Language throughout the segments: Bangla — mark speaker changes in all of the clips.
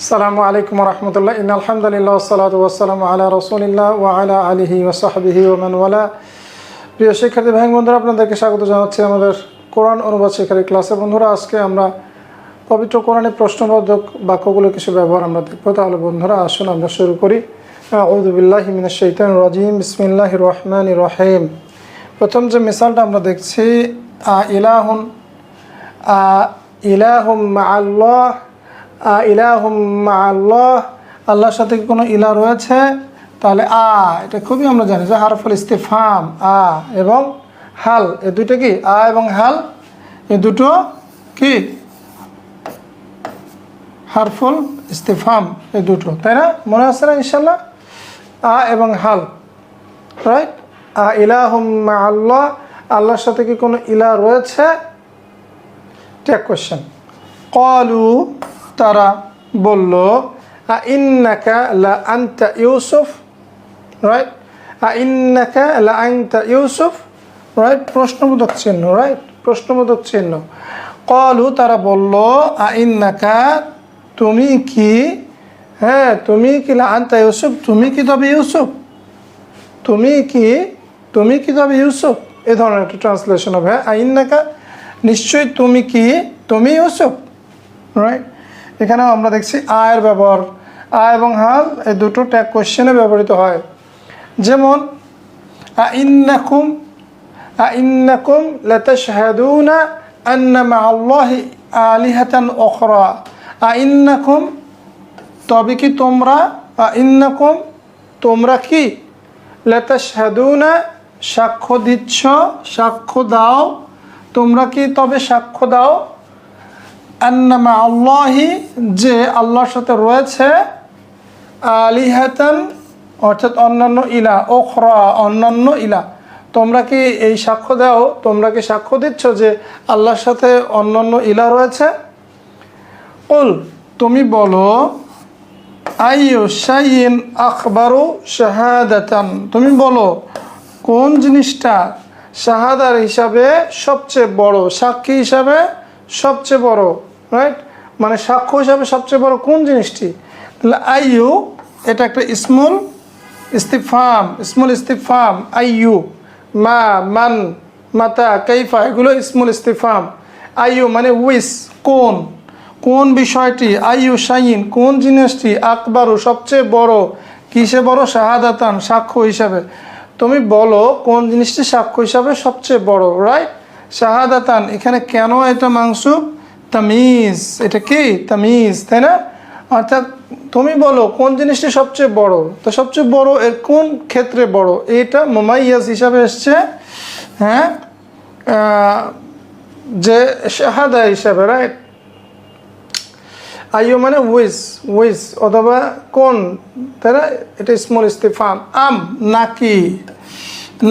Speaker 1: আসসালামু আলাইকুম রহমতুল্লাহ। ইন আলহামদুলিল্লাহ সালাত ওয়াসালাম আলা রসুলিল্লাহ ও আলা আলিহি ওসাহাবিহি ওমান ওয়ালা। প্রিয় শিক্ষার্থী ভাই, বন্ধুরা, আপনাদেরকে স্বাগত জানাচ্ছি আমাদের কোরআন অনুবাদ শিক্ষার্থী ক্লাসে। বন্ধুরা, আজকে আমরা পবিত্র কোরআনের প্রশ্নবোধক বাক্যগুলো কিছু ব্যবহার আমরা দেখব। তাহলে বন্ধুরা, আসুন আমরা শুরু করি। আউদুবিল্লাহ মিনাশ শৈতান রাজিম। বিসমিল্লাহ রহমান রহিম। প্রথম যে মিসালটা আমরা দেখছি ইলাহুন ইলাহুম আল্লাহ ইলাহুম আল্লাহ আল্লাহর সাথে কোনো ইলা রয়েছে? তাহলে আ, এটা খুবই আমরা জানি যে হারফুল ইস্তিফাম আ এবং হাল, এ দুটো কি? আ এবং হাল, এ দুটো কি? হারফুল ইস্তিফাম এ দুটো, তাই না? মনে আছে না ইনশাল্লাহ আ এবং হাল, রাইট? আ, ইলাহুম আল্লাহ আল্লাহর সাথে কি কোনো ইলা রয়েছে? টেক কোয়েশ্চেন কলু তারা বলল ইন্নাকা লা আনতা ইউসুফ? রাইট ইন্নাকা লা আনতা ইউসুফ? রাইট প্রশ্নবোধক চিহ্ন রাইট প্রশ্নবোধক চিহ্ন। কলু, তারা বলল, আ ইন্নাকা, তুমি কি হ্যাঁ তুমি কি লা আনতা ইউসুফ? তুমি কি তবে ইউসুফ? তুমি কি তুমি কি তবে ইউসুফ? এ ধরনের একটা ট্রান্সলেশন হবে আইন্নাকা নিশ্চয়ই তুমি কি, তুমি ইউসুফ? রাইট এখানেও আমরা দেখছি আয়ের ব্যবহার। আ এবং হাল এই দুটো ট্যাগ কোয়েশ্চেনে ব্যবহৃত হয়। যেমন, আ ইন্নাকুম আ ইন্নাকুম লাতাশহাদুনা আন্না মাআল্লাহি আলিহাতান উখরা। আ ইন্নাকুম, তবে কি তোমরা, আ ইন্নাকুম, তোমরা কি লাতাশহাদুনা সাক্ষ্য দিচ্ছ, সাক্ষ্য দাও, তোমরা কি তবে সাক্ষ্য দাও? আন্নামা আল্লাহি যে আল্লাহর সাথে রয়েছে, আলিহাতান, অর্থাৎ অন্যান্য ইলা ওখরা অন্যান্য ইলা। তোমরা কি এই সাক্ষ্য দাও? তোমরা কি সাক্ষ্য দিচ্ছ যে আল্লাহর সাথে অন্যান্য ইলা রয়েছে? উল তুমি বলো, আইয়ু শাইন আখবারু শাহাদাতান? তুমি বলো, কোন জিনিসটা শাহাদার হিসাবে সবচেয়ে বড়, সাক্ষী হিসাবে সবচেয়ে বড়? রাইট মানে সাক্ষ্য হিসাবে সবচেয়ে বড় কোন জিনিসটি? তাহলে আইয়ু, এটা একটা স্মল ইস্তিফাম স্মল ইস্তিফাম আইয়ু, মা, মান, মাতা কৈফা এগুলো স্মল ইস্তিফাম আইয়ু মানে উইস, কোন। কোন বিষয়টি? আইয়ু শাইন, কোন জিনিসটি আকবরু সবচেয়ে বড়? কিসে বড়? শাহাদাতান, সাক্ষ্য হিসাবে। তুমি বলো কোন জিনিসটি সাক্ষ্য হিসাবে সবচেয়ে বড় রাইট শাহাদাতান, এখানে কেন এটা মাংস তামিজ, এটা কি? তামিজ, তাই না? অর্থাৎ তুমি বলো, কোন জিনিসটি সবচেয়ে বড়? তো সবচেয়ে বড় এর কোন ক্ষেত্রে বড়? এটা মোমাইয়াজ হিসাবে এসছে হ্যাঁ? যে শাহাদা হিসাবে রাইট আইও মানে উইস উইস, অথবা কোন, তাই না? এটা স্মল ইস্তিফাম আম, নাকি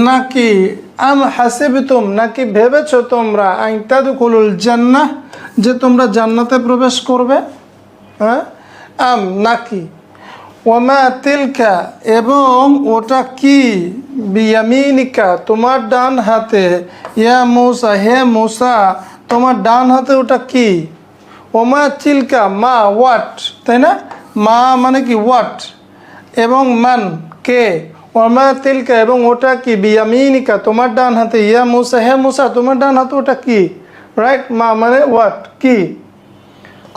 Speaker 1: নাকি, আম হাসিবিতুম, নাকি ভেবেছ তোমরা আইতাদুকুলুল জান্নাহ? যে তোমরা জান্নাতে প্রবেশ করবে হ্যাঁ? আম, নাকি? ওমা তিলকা, এবং ওটা কি? বিয়ামিনিকা, তোমার ডান হাতে। ইয়া মূসা, হে মূসা, তোমার ডান হাতে ওটা কি? ওমা চিলকা মা ওয়াট তাই না? মা মানে কি ওয়াট এবং মান, কে? ওমা তিলকা, এবং ওটা কি? বিয়ামিনিকা, তোমার ডান হাতে। ইয়া মুসা, হে মুসা, তোমার ডান হাতে ওটা কি? রাইট মা মানে ওয়াট কি?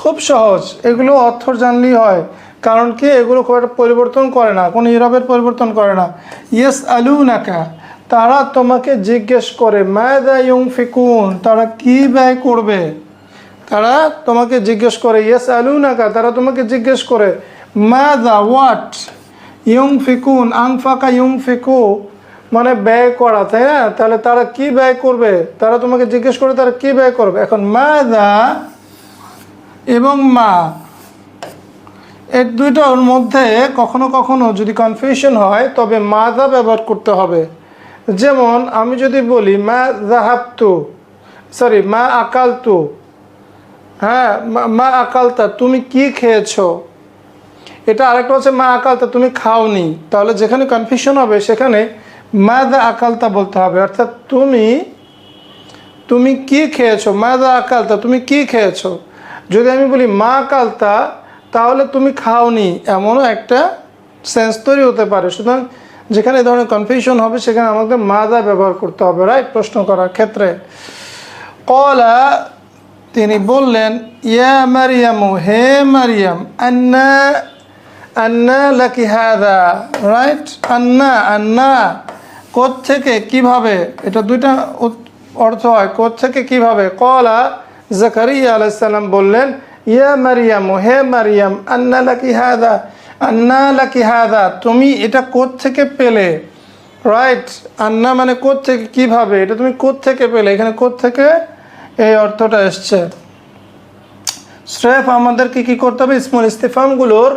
Speaker 1: খুব সহজ। এগুলো অর্থ জানলেই হয়। কারণ কি? এগুলো খুব একটা পরিবর্তন করে না। কোনো ইরবের পরিবর্তন করে না। ইয়েস আলু নাকা তারা তোমাকে জিজ্ঞেস করে, মায়দা ইউং ফিকুন তারা কি ব্যয় করবে? তারা তোমাকে জিজ্ঞেস করে ইয়েস আলু নাকা তারা তোমাকে জিজ্ঞেস করে মাদা হোয়াট ইয়ং ফিকুন আং ফাঁকা ইয়ং ফিকু মানে ব্যয় করা, তাই না? তাহলে তারা কি ব্যয় করবে? তারা তোমাকে জিজ্ঞেস করে তারা কি ব্যয় করবে? এখন মাদা এবং মা এর দুইটার মধ্যে কখনো কখনো যদি কনফিউশন হয়, তবে মাদা ব্যবহার করতে হবে। যেমন আমি যদি বলি, মা জাহাবতু সরি মা আকালতু হ্যাঁ মা- মা আকালতা, তুমি কি খেয়েছো? এটা আরেকটা হচ্ছে মা আকালতা, তুমি খাওনি। তাহলে যেখানে কনফিউশন হবে, সেখানে মা দা আকালতা বলতে হবে। অর্থাৎ তুমি তুমি কি খেয়েছো? মা দা আকালতা, তুমি কি খেয়েছো? যদি আমি বলি মা আকালতা, তাহলে তুমি খাওনি। এমনও একটা সেন্স তৈরি হতে পারে। সুতরাং যেখানে এই ধরনের কনফিউশন হবে, সেখানে আমাদের মাদা ব্যবহার করতে হবে রাইট প্রশ্ন করার ক্ষেত্রে। কলা তিনি বললেন, ইয়া মারিয়ামু, হে মারিয়াম, আন্না আন্না লাকি হাদা রাইট আন্না আন্না। থেকে কীভাবে, এটা দুইটা অর্থ হয় কোথ থেকে কীভাবে? কলা জাকারিয়া আলাইসাল্লাম বললেন, ইয়া মারিয়াম হে মারিয়াম, আন্না লাকি হাদা, আন্না লাকি হাদা, তুমি এটা কোথ থেকে পেলে? রাইট আন্না মানে কোথ থেকে কীভাবে? এটা তুমি কোথ থেকে পেলে? এখানে কোথ থেকে এই অর্থটা এসছে। স্রেফ আমাদেরকে কি করতে হবে? স্মল ইস্তেফামগুলোর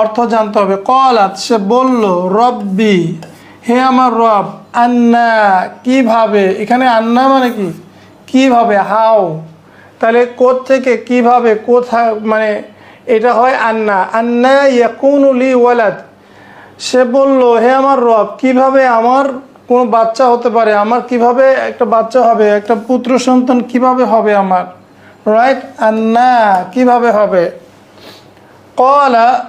Speaker 1: অর্থ জানতে হবে। কলাত সে বলল, রব্বি হে আমার রব, আন্না, কীভাবে? এখানে আন্না মানে কি? কীভাবে? হাও। তাহলে থেকে কীভাবে কোথায় মানে এটা হয় আন্না। আন্না ইয়াকুনুলি ওয়ালাদ। সে বলল, হে আমার রব, কীভাবে আমার কোনো বাচ্চা হতে পারে? আমার কীভাবে একটা বাচ্চা হবে? একটা পুত্র সন্তান কীভাবে হবে আমার? রাইট আন্না, কীভাবে হবে? কলা,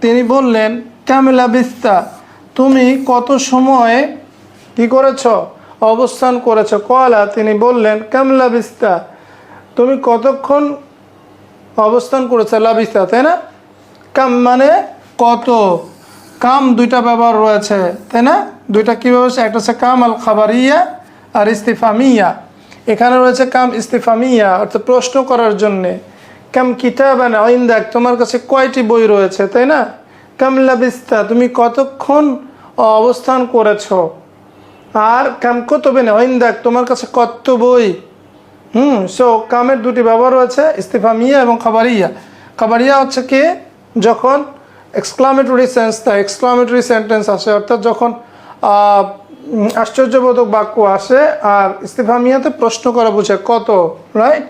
Speaker 1: তিনি বললেন ক্যামেলা বিস্তা তুমি কত সময় কি করেছ? অবস্থান করেছ। কলা তিনি বললেন ক্যামলা বিস্তা তুমি কতক্ষণ অবস্থান করেছে? লাবিস্তা, তাই না? কাম মানে কত? কাম দুইটা ব্যবহার রয়েছে, তাই না? দুইটা কী ব্যবস্থা একটা হচ্ছে কাম আল খাবারিয়া আর ইস্তিফামিয়া। এখানে রয়েছে কাম ইস্তিফামিয়া, অর্থাৎ প্রশ্ন করার জন্যে। কাম কিতাবান আইন্দাক, তোমার কাছে কয়টি বই রয়েছে, তাই না? কাম লাবিস্তা, তুমি কতক্ষণ অবস্থান করেছ? আর কাম কতবেন আইন্দাক তোমার কাছে কত বই? হুম সো কামের দুটি ব্যবহার রয়েছে, ইস্তিফামিয়া এবং খাবারিয়া। খাবারিয়া হচ্ছে কি? যখন এক্সক্লামেটরি সেন্স তা এক্সক্লামেটরি সেন্টেন্স আসে, অর্থাৎ যখন আশ্চর্যবোধক বাক্য আসে, আর ইস্তিফামিয়াতে প্রশ্ন করা বুঝে কত রাইট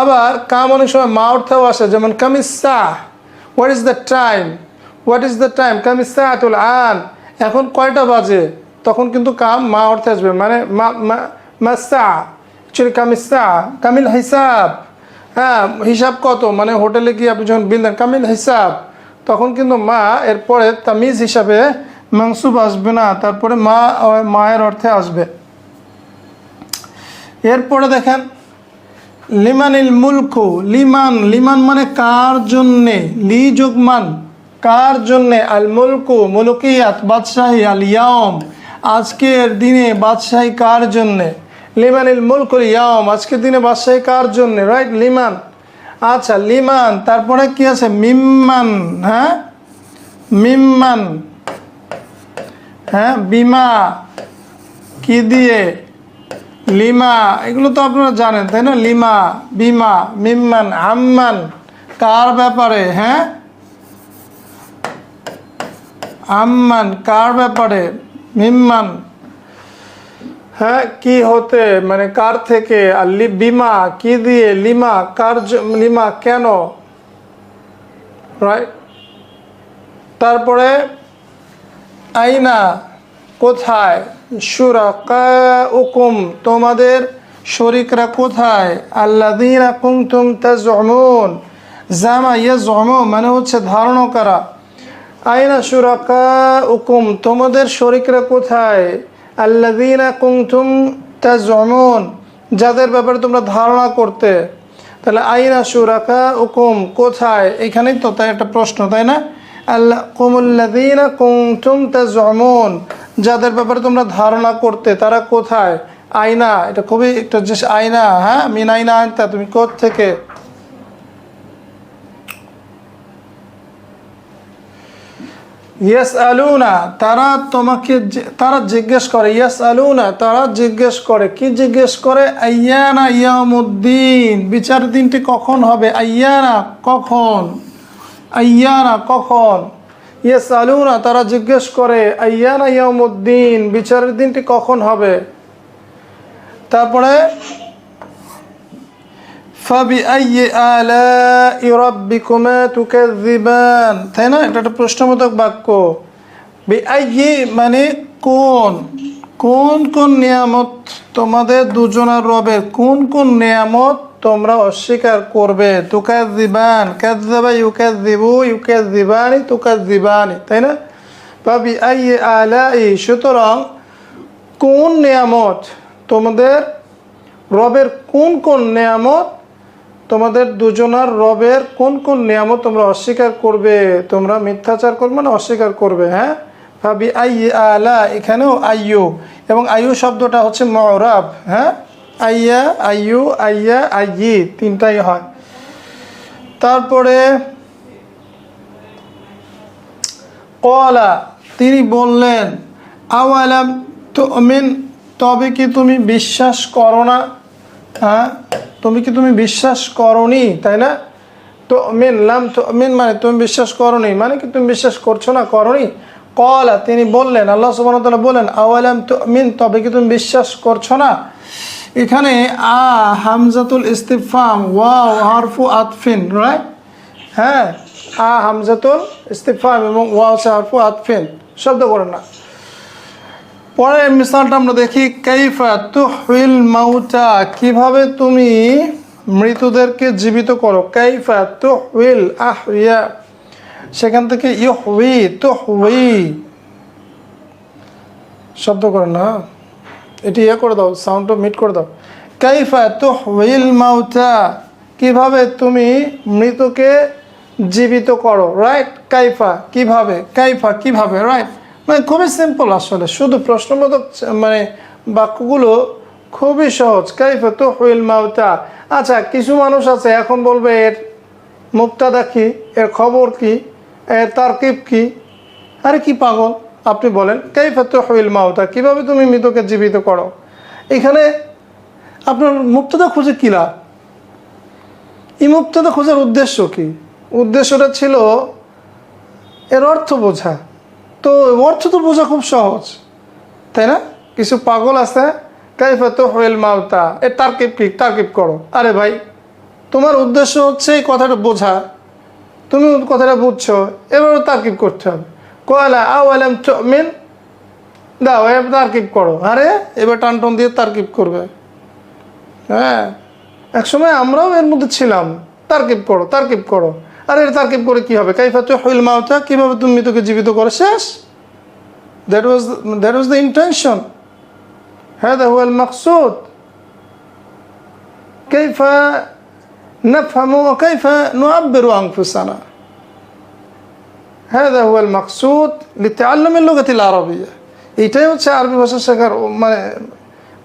Speaker 1: আবার কাম অনেক সময় মা অর্থেও আসে, যেমন কামিসা what is the time what is the time কামিসা আতুল আন। এখন কয়টা বাজে? তখন কিন্তু কাম মা অর্থে আসবে। মানে মা অ্যাকচুয়ালি কামিসা কামিল হিসাব। হ্যাঁ হিসাব কত? মানে হোটেলে গিয়ে আপনি যখন বিল দেন, কামিল হিসাব। তখন কিন্তু মা, এরপরে তামিজ হিসাবে মাংসুব আসবে না। তারপরে মা মায়ের অর্থে আসবে। এরপরে দেখেন, লিমানিল মুলকু। লিমান লিমান মানে কার জন্যে? লি যোগমান কার জন্যে আল মুলকু মুলকিয়াত বাদশাহী আল ইয়াম আজকের দিনে বাদশাহী কার জন্যে? লিমানিল মুলকুল ইয়াম আজকের দিনে বাদশাহী কার জন্যে? রাইট লিমান। আচ্ছা লিমান। তারপরে কি আছে? মিম্মান হ্যাঁ? মিম্মান। হ্যাঁ বিমা। কি দিয়ে? লিমা। এগুলো তো আপনারা জানেন, তাই না? লিমা, বিমা, মিম্মান, আম্মান। কার ব্যাপারে? হ্যাঁ? আম্মান, কার ব্যাপারে? মিম্মান। হ্যাঁ কি হতে? মানে কার থেকে? আর বিমা, কি দিয়ে? লিমা, কার লিমা, কেন? রাইট তারপরে, আইনা, কোথায়? সুরাকা উকুম তোমাদের শরিকরা কোথায়? আল্লাদিনা কুমতুম তাজমুন জামা ইয়ে জম মানে হচ্ছে ধারণ করা আইনা সুরাকা উকুম তোমাদের শরিকরা কোথায়? আল্লাদিনা তা জমন যাদের ব্যাপারে তোমরা ধারণা করতে। তাহলে আইনা সুরাকা উকুম কোথায়? এখানেই তো তাই একটা প্রশ্ন, তাই না? আল্লাহ কুমুল্লাদিনা তা জমন যাদের ব্যাপারে তোমরা ধারণা করতে, তারা কোথায়? আয়না এটা খুবই একটা যে আয়না হ্যাঁ? মিন আয়না আনতা, তুমি কোথ থেকে ইয়াস আলুনা তারা তোমাকে তারা জিজ্ঞেস করে ইয়াস আলুনা তারা জিজ্ঞেস করে, কি জিজ্ঞেস করে? আইয়ানা ইয়ামুদ্দিন বিচার দিনটি কখন হবে? আইয়ানা কখন? আইয়ানা কখন? ইয়াস আলুনা তারা জিজ্ঞেস করে, আইয়ানা ইয়ামুদ্দিন বিচারের দিনটি কখন হবে? তারপরে ফাবিআইয়ি আলাই রাব্বিকুমা তুকাযযিবান। তাই না? এটা একটা প্রশ্নবোধক বাক্য। বিআইয়ি মানে কোন? কোন কোন নিয়ামত তোমাদের দুজনার রবের? কোন কোন নিয়ামত তোমরা অস্বীকার করবে? তুকাযিবান কাযযাবা ইউকাযিবু ইউকাযিবানি তুকাযিবানি তাই না? পাবি আই আলাই। সুতরাং কোন নিয়ামত তোমাদের রবের কোন কোন নিয়ামত তোমাদের দুজনার রবের কোন কোন নিয়ামত তোমরা অস্বীকার করবে? তোমরা মিথ্যাচার করবে না অস্বীকার করবে হ্যাঁ? ভাবি আই আলা, এখানেও আইয়ু। এবং আইয়ু শব্দটা হচ্ছে মরাব হ্যাঁ? আইয়া, আইয়ু, আইয়া, আইয়ি, তিনটাই হয়। তারপরে কলা তিনি বললেন, আওয়ালাম তো মিন তবে কি তুমি বিশ্বাস করো না? হ্যাঁ? তুমি কি তুমি বিশ্বাস করনি? তাই না? তো মেন লাম তো, মিন মানে তুমি বিশ্বাস করনি। মানে কি তুমি বিশ্বাস করছ না করনি? কলা, তিনি বললেন, আল্লাহ সুবাহ তাআলা বললেন, আওয়ালাম তো মিন তবে কি তুমি বিশ্বাস করছ না? এখানে আ, হামজাতুল ইস্তিফাম ওয়াও, হারফু আতফিন রাইট হ্যাঁ আ, হামজাতুল ইস্তিফাম এবং ওয়া হারফু আতফিন, শব্দ করেন না। পরের মিসালটা আমরা দেখি, কাইফা তুহিল মাউতা? কীভাবে তুমি মৃতদেরকে জীবিত করো? কাইফা তুহিল আহিয়া সেখান থেকে ইহুই তুহুই শব্দ করে না। এটি ইয়ে করে দাও সাউন্ডটা মিট করে দাও। কাইফা তুহিল মাউতা? কীভাবে তুমি মৃতকে জীবিত করো? রাইট কাইফা। কীভাবে? কাইফা কীভাবে? রাইট মানে খুবই সিম্পল আসলে। শুধু প্রশ্নবোধক মানে বাক্যগুলো খুবই সহজ। কাইফা তো হুইল মাউতা। আচ্ছা কিছু মানুষ আছে, এখন বলবে এর মুক্তাদা কি? এর খবর কি? এর তারকিব কি? আরে কি পাগল? আপনি বলেন, কাইফা তো হুইল মাউতা, কীভাবে তুমি মৃতকে জীবিত করো? এখানে আপনার মুক্তদা খুঁজে কী লাভ? এই মুক্তদা খোঁজার উদ্দেশ্য কি? উদ্দেশ্যটা ছিল, এর অর্থ বোঝা। তো অর্থ তো বোঝা খুব সহজ, তাই না? কিছু পাগল আছে, কাইফা তো হোয়েল মাউতা, এ তারকিব কি? তারকিব করো। আরে ভাই, তোমার উদ্দেশ্য হচ্ছে এই কথাটা বোঝা। তুমি কথাটা বুঝছ, এবারও তারকিব করতে হবে। কয়লা আও আলাম মিন দাও, এবার তারকিব করো। আরে, এবার টান টান দিয়ে তারকিব করবে। হ্যাঁ একসময় আমরাও এর মধ্যে ছিলাম। তারকিব করো তারকিব করো। আর এর তারকিব করে কি হবে কাইফা তো হইল মাউতা কীভাবে তুমি মৃতকে জীবিত করো শেষ that was that was the intention هذا هو المقصود كيف نفهم وكيف نعبر أنفسنا هذا هو المقصود لتعلم اللغة العربية এটাই হচ্ছে আরবি ভাষা শেখার মানে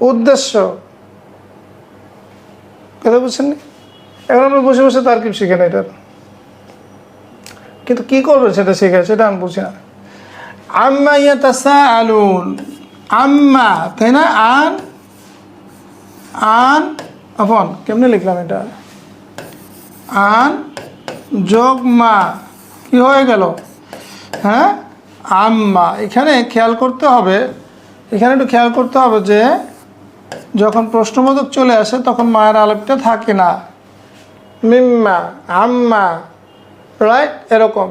Speaker 1: উদ্দেশ্য কথা বুঝছেন নি? এখন আমরা বসে বসে তার কি শিখে না এটার কিন্তু কি করবে সেটা শিখে, সেটা আমি বুঝি না। আম্মা ইয়াতাসা আলুন আম্মা, তাই না? আন আন আফন কেমনে লিখলাম এটা? আন যোগ মা কি হয়ে গেল? হ্যাঁ? আম্মা, এখানে খেয়াল করতে হবে, এখানে একটু খেয়াল করতে হবে যে যখন প্রশ্নবোধক চলে আসে, তখন মায়ের আলেপটা থাকে না। মিম্মা, আম্মা রাইট এরকম।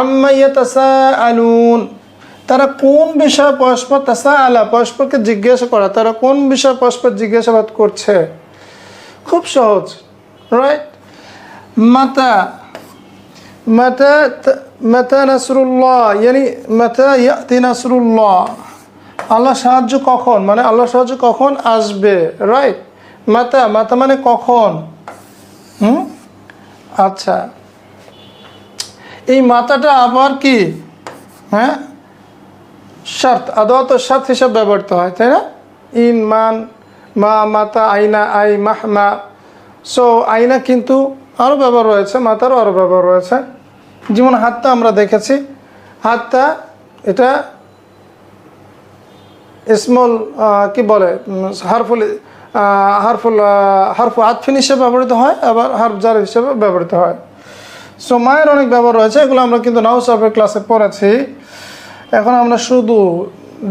Speaker 1: আম্মা ইয়াতাসা আলুন তারা কোন বিষয়ে পরস্পর তাসা আলা পরস্পরকে জিজ্ঞাসা করা, তারা কোন বিষয়ে পরস্পর জিজ্ঞাসাবাদ করছে? খুব সহজ। রাইট মাতা মাতা মাতা নাসরুল্লাহ, ইয়ানি মাতা ইয়াতি নাসরুল্লাহ। আল্লাহ সাহায্য কখন? মানে আল্লাহ সাহায্য কখন আসবে? রাইট মাতা মাতা মানে কখন? হুম? আচ্ছা। এই মাথাটা আবার কি? হ্যাঁ? শর্ত, আদত শর্ত হিসাব ব্যবহৃত হয়, তাই না? ইন, মান, মা, মাতা, আইনা, আই, মাহ, মা। সো আইনা কিন্তু আরও ব্যবহার রয়েছে মাতারও আরও ব্যবহার রয়েছে। যেমন হাতটা আমরা দেখেছি, হাতটা এটা স্মল কি বলে হারফুল হারফুল হারফু আতফিন হিসেবে ব্যবহৃত হয়, আবার হারফ জার হিসেবে ব্যবহৃত হয়। সো মায়ের অনেক ব্যবহার রয়েছে, এগুলো আমরা কিন্তু নাও সাফের ক্লাসে পড়েছি। এখন আমরা শুধু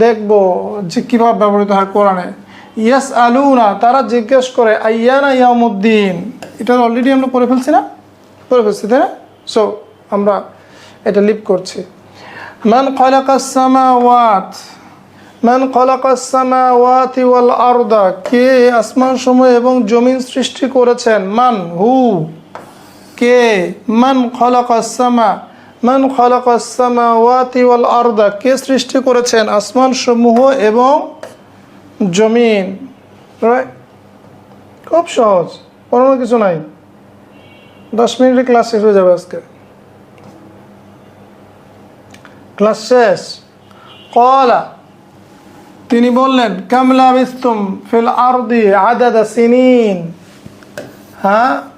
Speaker 1: দেখব যে কীভাবে ব্যবহৃত হয় কোরআনে। ইয়াস আলুনা, তারা জিজ্ঞেস করে, আইয়ানা ইয়ামুদ্দিন এটা অলরেডি আমরা পড়ে ফেলছি না? পড়ে ফেলছি, তাই না? সো আমরা এটা লিপ করছি। মান খলাকাস সামাওয়াত, মান খলাকাস সামাওয়াতি ওয়াল আরদা, কে আসমান সমূহ এবং জমিন সৃষ্টি করেছেন? মান হু কে? মান খলাকাস সামা, মান খলাকাস সামাওয়াতি ওয়াল আরদা, কে সৃষ্টি করেছেন? আসমান সমূহ এবং জমিন। খুব সহজ কোনো কিছু নাই। দশ মিনিটে ক্লাস শেষ হয়ে যাবে আজকে। ক্লাস শেষ। কলা, তিনি বললেন কামলা বিস্তুম ফিল আরদি আদাদা সিনিন। হ্যাঁ?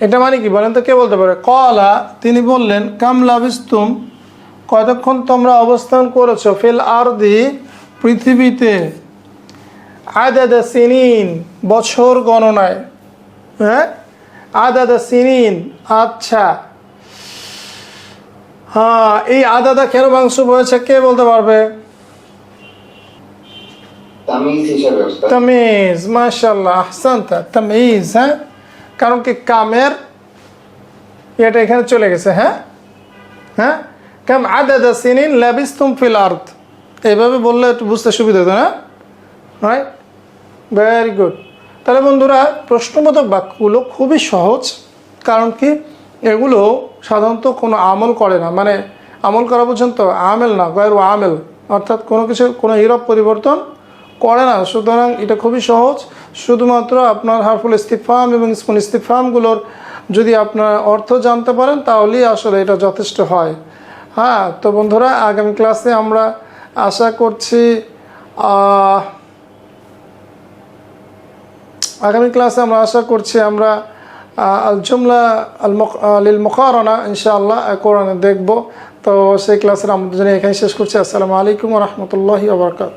Speaker 1: এটা মানে কি বলেন তো কে বলতে পারে? কলা তিনি বললেন কামলা বিস্তুম কতক্ষণ তোমরা অবস্থান করেছ? ফিল আরদি পৃথিবীতে আদাদা সিনিন বছর গণনায়। হ্যাঁ? আদাদা সিনিন আচ্ছা। হ্যাঁ এই আদাদা কেন মাংস হয়েছে কে বলতে পারবে?
Speaker 2: তামিজ
Speaker 1: মাশাল্লাহ তামিজ হ্যাঁ? কারণ কি কামের এটা এখানে চলে গেছে হ্যাঁ? হ্যাঁ? কাম আদাদা সিনিন লাবিস তুম ফিল আর্থ এইভাবে বললে একটু বুঝতে সুবিধা হতো, না? রাইট ভেরি গুড তাহলে বন্ধুরা, প্রশ্নবোধক বাক্যগুলো খুবই সহজ, কারণ কি এগুলো সাধারণত কোনো আমল করে না। মানে আমল করা পর্যন্ত আমেল না, গয়ের আমেল, অর্থাৎ কোনো কিছু, কোনো হিরব পরিবর্তন করে না। সুতরাং এটা খুবই সহজ। শুধুমাত্র আপনার হারফুল ইস্তিফাম এবং স্কুল ইস্তিফামগুলোর যদি আপনার অর্থ জানতে পারেন, তাহলেই আসলে এটা যথেষ্ট হয়। হ্যাঁ তো বন্ধুরা, আগামী ক্লাসে আমরা আশা করছি আগামী ক্লাসে আমরা আশা করছি আমরা আল জুমলা আল লিল মুখারনা, ইনশাআল্লাহ কোরআনে দেখব। তো সেই ক্লাসের আমাদের জন্য এখানে শেষ করছি। আসসালামু আলাইকুম রহমতুল্লাহি আবরকাত